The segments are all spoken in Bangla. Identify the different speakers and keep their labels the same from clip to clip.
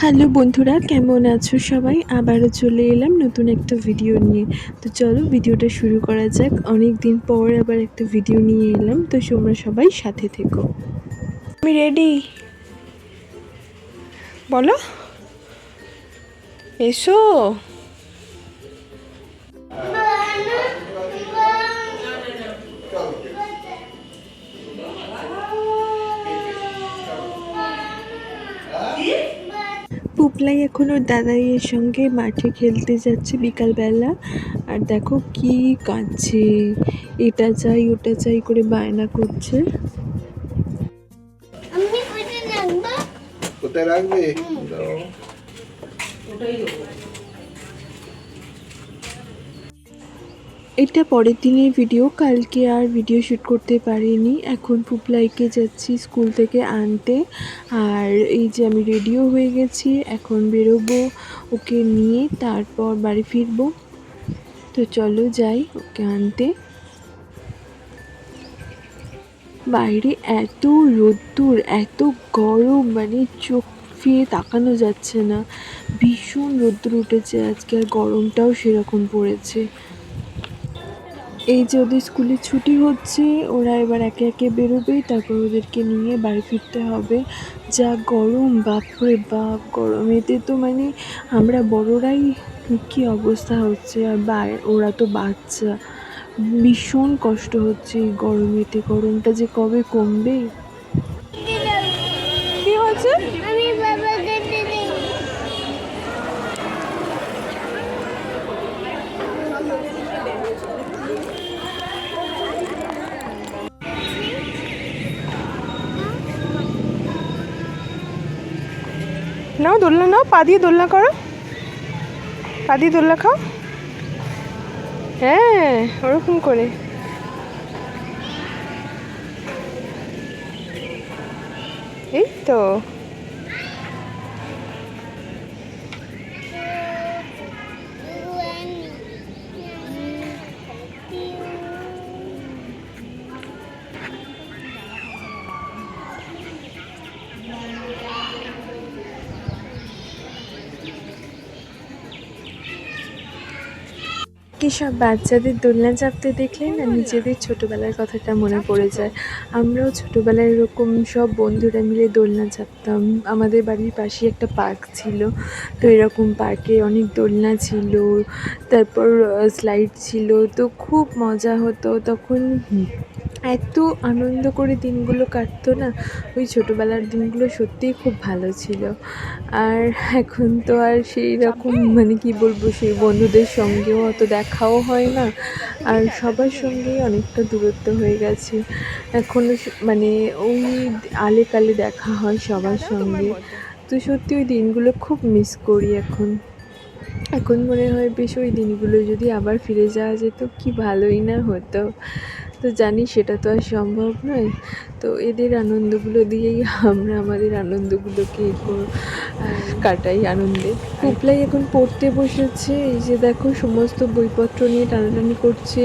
Speaker 1: হ্যালো বন্ধুরা, কেমন আছো সবাই? আবারও চলে এলাম নতুন একটা ভিডিও নিয়ে। তো চলো ভিডিওটা শুরু করা যাক। অনেক দিন পর আবার একটা ভিডিও নিয়ে এলাম। তো তোমরা সবাই সাথে থেকো। আমি রেডি বলো। এসো। পুপলাই এখন ওর দাদাইয়ের সঙ্গে মাঠে খেলতে যাচ্ছে বিকালবেলা। আর দেখো কি কাঁদছে। এটা চাই ওটা চাই করে বায়না করছে।
Speaker 2: কোথায় রাখবে?
Speaker 3: কোথায়
Speaker 1: এটা পরের দিনের ভিডিও কালকে আর ভিডিও শ্যুট করতে পারিনি। এখন পুপলাইকে যাচ্ছি স্কুল থেকে আনতে। আর এই যে আমি রেডিও হয়ে গেছি, এখন বেরোবো ওকে নিয়ে, তারপর বাড়ি ফিরবো। তো চলো যাই ওকে আনতে। বাইরে এত রোদ্দুর, এত গরম মানে চোখ ফিরে তাকানো যাচ্ছে না। ভীষণ রোদ্দুর উঠেছে আজকে, আর গরমটাও সেরকম পড়েছে। এই যে ওদের স্কুলে ছুটি হচ্ছে, ওরা এবার একে একে বেরোবে, তারপর ওদেরকে নিয়ে বাড়ি ফিরতে হবে। যা গরম, বাপরে বাপ গরমেতে তো মানে আমরা বড়রাই কী অবস্থা হচ্ছে, আর বা- ওরা তো বাচ্চা। ভীষণ কষ্ট হচ্ছে এই গরমেতে গরমটা যে কবে কমবে? নাও, দোলনা নাও, পা দিয়ে দোলনা করো। পা দিয়ে দোলনা খাও। হ্যাঁ ওরকম করে। এই তো। কি সব বাচ্চাদের দোলনা চাপতে দেখলে না নিজেদের ছোটোবেলার কথাটা মনে পড়ে যায়? আমরাও ছোটোবেলায় এরকম সব বন্ধুরা মিলে দোলনা চাপতাম আমাদের বাড়ির পাশে একটা পার্ক ছিল। তো এরকম পার্কে অনেক দোলনা ছিল। তারপর স্লাইড ছিল। তো খুব মজা হতো। তখন এত আনন্দ করে দিনগুলো কাটতো না। ওই ছোটোবেলার দিনগুলো সত্যিই খুব ভালো ছিল। আর এখন তো আর সেই রকম মানে কি বলব, সেই বন্ধুদের সঙ্গেও অত দেখাও হয় না। আর সবার সঙ্গেই অনেকটা দূরত্ব হয়ে গেছে। এখনও মানে ওই আলে কালে দেখা হয় সবার সঙ্গে। তো সত্যি ওই দিনগুলো খুব মিস করি এখন। এখন মনে হয় বেশ ওই দিনগুলো যদি আবার ফিরে যাওয়া যেত, কি ভালোই না হতো। তো জানি সেটা তো আর সম্ভব নয়। তো এদের আনন্দগুলো দিয়েই আমরা আমাদের আনন্দগুলোকে কাটাই আনন্দে। পুপলাই এখন পড়তে বসেছে। এই যে দেখো সমস্ত বইপত্র নিয়ে টানাটানি করছে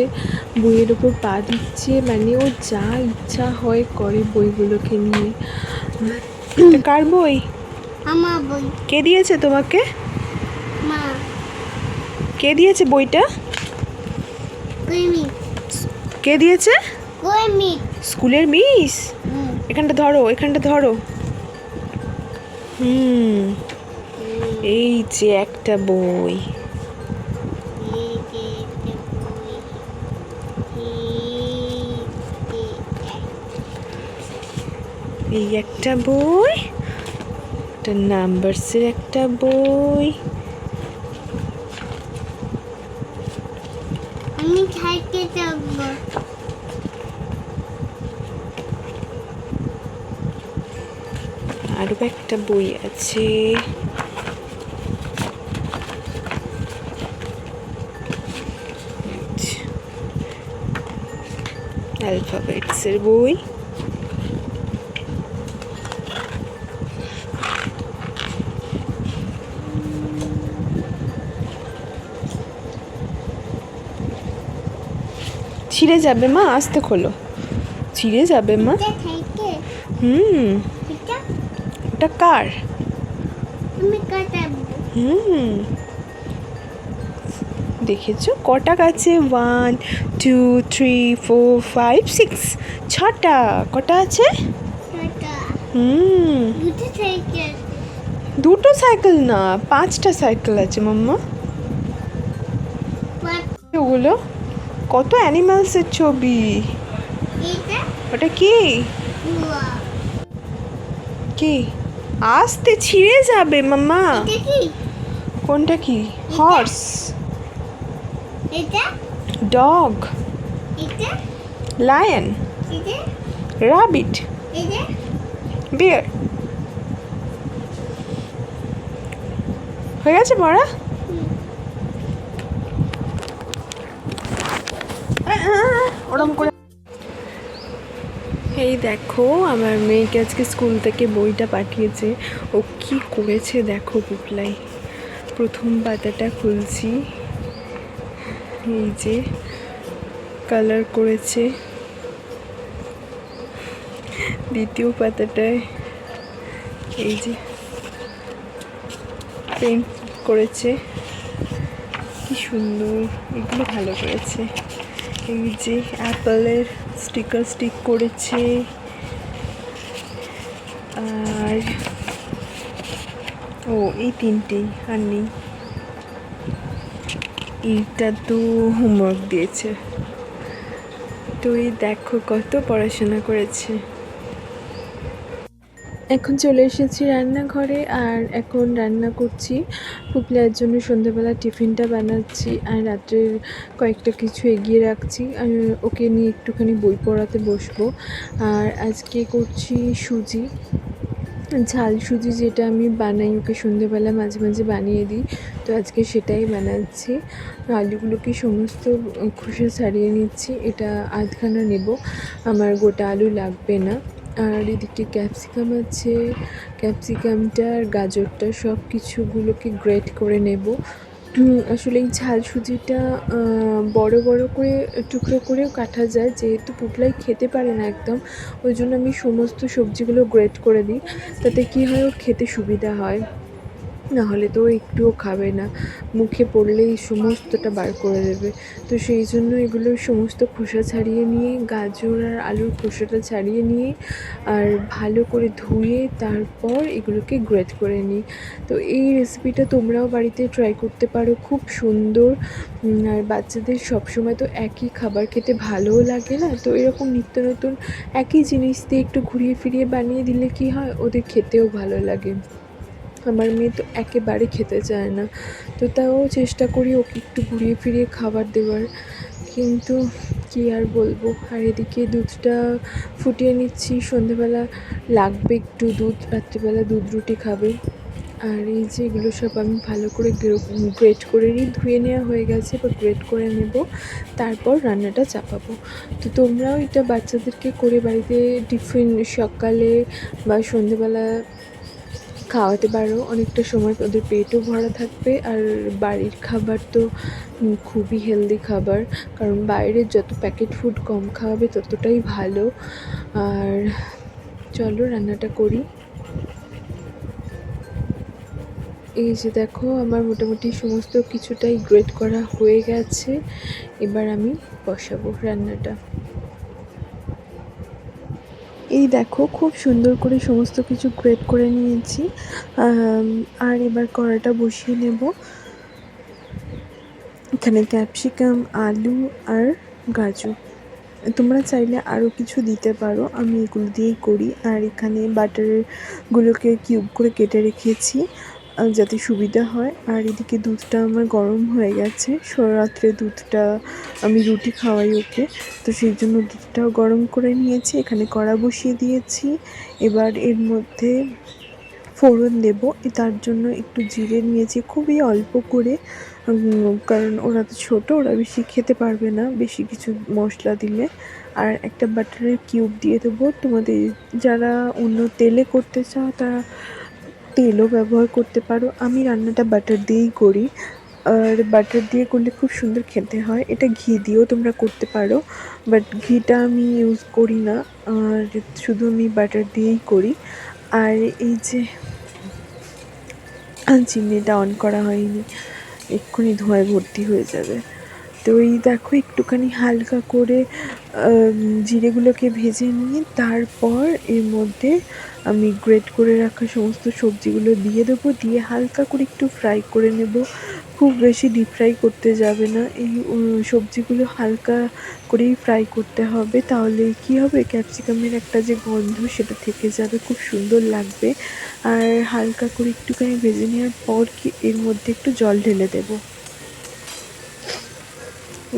Speaker 1: বইয়ের ওপর পা দিচ্ছে। মানে ও যা ইচ্ছা হয় করে বইগুলোকে নিয়ে। কার বই?
Speaker 2: আমার বই।
Speaker 1: কে দিয়েছে তোমাকে?
Speaker 2: মা।
Speaker 1: কে দিয়েছে বইটা?
Speaker 2: কুইমি
Speaker 1: কে দিয়েছে? স্কুলের মিস। এখানটা ধরো এখানটা ধরো। হুম। এই যে একটা বই। এই একটা বই একটা নাম্বারসের একটা বই
Speaker 2: আমি খাইতে যাব
Speaker 1: আরও একটা বই আছে। অ্যালফাবেটসের বই। ছিঁড়ে যাবে মা আস্তে খোলো। ছিঁড়ে যাবে মা। হুম।
Speaker 2: এটা?
Speaker 1: ওটা কার? হুম। দেখেছ? কটা গাছে one two three four five six ছটা। কটা আছে? হুম।
Speaker 2: দুটো সাইকেল।
Speaker 1: দুটো সাইকেল না পাঁচটা সাইকেল আছে মাম্মা। ওগুলো? কত অ্যানিমালসের ছবি? ওটা কি? কি? আস্তে ছিঁড়ে যাবে মাম্মা। কোনটা কি? Horse dog lion rabbit bear হয়ে গেছে পড়া? ওরম করে। এই দেখো, আমার মেয়েকে আজকে স্কুল থেকে বইটা পাঠিয়েছে। ও কি করেছে দেখো পুপলাই প্রথম পাতাটা খুলছি। এই যে কালার করেছে। দ্বিতীয় পাতাটায় এই যে পেন্ট করেছে। কি সুন্দর, এগুলো ভালো করেছে। এই যে অ্যাপেলের স্টিকার স্টিক করেছে। আর ও, এই তিনটেই আর নেই। এইটা তো হোমওয়ার্ক দিয়েছে। তুই দেখো কত পড়াশোনা করেছে। এখন চলে এসেছি রান্নাঘরে আর এখন রান্না করছি। পুপলার জন্য সন্ধ্যাবেলা টিফিনটা বানাচ্ছি আর রাত্রের কয়েকটা কিছু এগিয়ে রাখছি। আর ওকে নিয়ে একটুখানি বই পড়াতে বসবো। আর আজকে করছি সুজি, ঝাল সুজি যেটা আমি বানাই, ওকে সন্ধ্যেবেলা মাঝে মাঝে বানিয়ে দিই। তো আজকে সেটাই বানাচ্ছি। আলুগুলোকে সমস্ত খোসা ছাড়িয়ে নিচ্ছি। এটা আধখানা নেব। আমার গোটা আলু লাগবে না। আর এদিকে ক্যাপসিকাম আছে। ক্যাপসিকামটা আর গাজরটা সব কিছুগুলোকে গ্রেট করে নেব। আসলে এই ঝাল সুজিটা বড় বড় করে, টুকরো করেও কাটা যায়, যেহেতু পুপলাই খেতে পারে না একদম। ওই জন্য আমি সমস্ত সবজিগুলো গ্রেট করে দিই। তাতে কী হয়, ওর খেতে সুবিধা হয়। নাহলে তো একটুও খাবে না। মুখে পড়লেই সমস্তটা বার করে দেবে। তো সেই জন্য এগুলো সমস্ত খোসা ছাড়িয়ে নিয়ে, গাজর আর আলুর খোসাটা ছাড়িয়ে নিয়ে আর ভালো করে ধুয়ে তারপর এগুলোকে গ্রেট করে নিই। তো এই রেসিপিটা তোমরাও বাড়িতে ট্রাই করতে পারো। খুব সুন্দর। আর বাচ্চাদের সবসময় তো একই খাবার খেতে ভালোও লাগে না? তো এরকম নিত্য নতুন একই জিনিস দিয়ে একটু ঘুরিয়ে ফিরিয়ে বানিয়ে দিলে কি হয়? ওদের খেতেও ভালো লাগে। আমার মেয়ে তো একেবারে খেতে চায় না। তো তাও চেষ্টা করি ওকে একটু ঘুরিয়ে ফিরিয়ে খাবার দেওয়ার। কিন্তু কী আর বলব? আর এদিকে দুধটা ফুটিয়ে নিচ্ছি। সন্ধেবেলা লাগবে একটু দুধ, রাত্রিবেলা দুধ রুটি খাবে। আর এই যে এগুলো সব আমি ভালো করে গ্রেট করে নিই, ধুয়ে নেওয়া হয়ে গেছে বা গ্রেট করে নেব। তারপর রান্নাটা চাপাবো। তো তোমরাও এটা বাচ্চাদেরকে করে বাড়িতে টিফিন সকালে বা সন্ধেবেলা খাওয়াতে পারো। অনেকটা সময় ওদের পেটও ভরা থাকবে। আর বাড়ির খাবার তো খুবই হেলদি খাবার। কারণ বাইরের যত প্যাকেট ফুড কম খাওয়াবে, ততটাই ভালো। আর চলো রান্নাটা করি। এই যে দেখো, আমার মোটামুটি সমস্ত কিছুটাই গ্রেট করা হয়ে গেছে। এবার আমি বসাবো রান্নাটা। এই দেখো, খুব সুন্দর করে সমস্ত কিছু গ্রেট করে নিয়েছি। আর এবার কড়াটা বসিয়ে নেব। এখানে ক্যাপসিকাম আলু আর গাজর। তোমরা চাইলে আরও কিছু দিতে পারো, আমি এগুলো দিয়েই করি। আর এখানে বাটারগুলোকে কিউব করে কেটে রেখেছি। যাতে সুবিধা হয়। আর এদিকে দুধটা আমার গরম হয়ে গেছে। রাত্রে দুধটা আমি রুটি খাওয়াই ওকে। তো সেই জন্য দুধটাও গরম করে নিয়েছি। এখানে কড়া বসিয়ে দিয়েছি। এবার এর মধ্যে ফোড়ন দেবো। তার জন্য একটু জিরে নিয়েছি। খুবই অল্প করে। কারণ ওরা তো ছোটো, ওরা বেশি খেতে পারবে না। বেশি কিছু মশলা দিলে। আর একটা বাটারের কিউব দিয়ে দেবো। তোমাদের যারা অন্য তেলে করতে চাও, তারা তেলও ব্যবহার করতে পারো। আমি রান্নাটা বাটার দিয়েই করি। আর বাটার দিয়ে করলে খুব সুন্দর খেতে হয়। এটা ঘি দিয়েও তোমরা করতে পারো। বাট ঘিটা আমি ইউজ করি না। আর শুধু আমি বাটার দিয়েই করি। আর এই যে চিমনিটা অন করা হয়নি। এক্ষুনি ধোঁয়ায় ভর্তি হয়ে যাবে। তো এই দেখো, একটুখানি হালকা করে জিরেগুলোকে ভেজে নিয়ে তারপর এর মধ্যে আমি গ্রেট করে রাখা সমস্ত সবজিগুলো দিয়ে দেবো, দিয়ে হালকা করে একটু ফ্রাই করে নেব। খুব বেশি ডিপ ফ্রাই করতে যাবে না। এই সবজিগুলো হালকা করেই ফ্রাই করতে হবে। তাহলে কি হবে? ক্যাপসিকামের একটা যে গন্ধ সেটা থেকে যাবে, খুব সুন্দর লাগবে। আর হালকা করে একটুখানি ভেজে নেওয়ার পর কি এর মধ্যে একটু জল ঢেলে দেবো।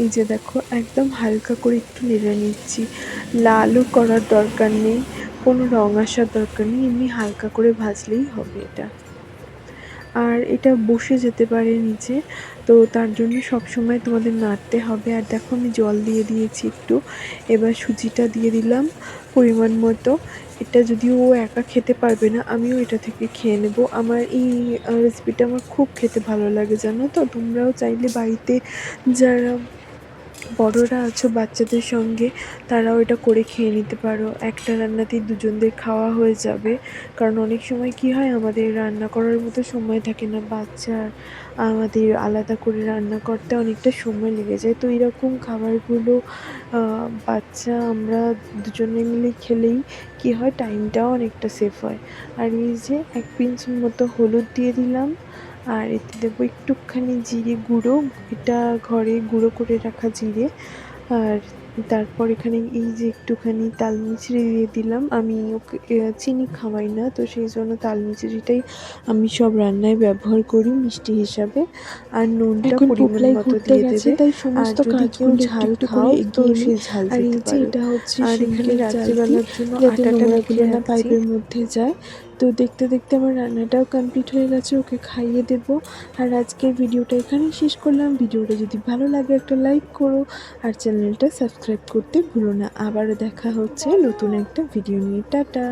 Speaker 1: এই যে দেখো, একদম হালকা করে একটু নেড়ে নিচ্ছি। লালও করার দরকার নেই। কোনো রং আসার দরকার নেই, এমনি হালকা করে ভাজলেই হবে এটা। আর এটা বসে যেতে পারে নিচে, তো তার জন্য সব সময় তোমাদের নাড়তে হবে। আর দেখো আমি জল দিয়ে দিয়েছি একটু, এবার সুজিটা দিয়ে দিলাম পরিমাণ মতো। এটা যদিও ও একা খেতে পারবে না, আমিও এটা থেকে খেয়ে নেব। আমার এই রেসিপিটা আমার খুব খেতে ভালো লাগে, জানো তো? তোমরাও চাইলে বাড়িতে যারা বড়রা আছো বাচ্চাদের সঙ্গে, তারাও এটা করে খেয়ে নিতে পারো। একটা রান্নাতেই দুজনদের খাওয়া হয়ে যাবে। কারণ অনেক সময় কি হয়, আমাদের রান্না করার মতো সময় থাকে না। বাচ্চার আমাদের আলাদা করে রান্না করতে অনেকটা সময় লেগে যায়। তো এরকম খাবারগুলো বাচ্চা আমরা দুজনে মিলে খেলেই কি হয় টাইমটাও অনেকটা সেভ হয়। আর এই যে এক পিঞ্চ মতো হলুদ দিয়ে দিলাম। আর এতে দেবো একটুখানি জিরে গুঁড়ো এটা ঘরে গুঁড়ো করে রাখা জিরে। আর তারপর এখানে এই যে একটুখানি তাল মিছরি দিয়ে দিলাম। আমি ওকে চিনি খাওয়াই না তো সেই জন্য তাল মিছরিটাই আমি সব রান্নায় ব্যবহার করি মিষ্টি হিসাবে। আর নুনটা পরিমাণ মতো দিয়ে দেবে।
Speaker 4: তাই
Speaker 1: আর
Speaker 4: সমস্ত কাজগুলো
Speaker 1: ঝাল খাও তো সেই ঝাল
Speaker 4: আর এই যে এটা হচ্ছে
Speaker 1: আর এখানে রাত্রিবেলার জন্য আটাটা
Speaker 4: গুলো না পাইপের মধ্যে যায়। তো দেখতে দেখতে আমার রান্নাটাও কমপ্লিট হয়ে গেছে, ওকে খাইয়ে দেব। আর আজকের ভিডিওটা এখানেই শেষ করলাম। ভিডিওটা যদি ভালো লাগে একটা লাইক করো, আর চ্যানেলটা সাবস্ক্রাইব করতে ভুলো না। আবারও দেখা হচ্ছে নতুন একটা ভিডিও নিয়ে। টাটা!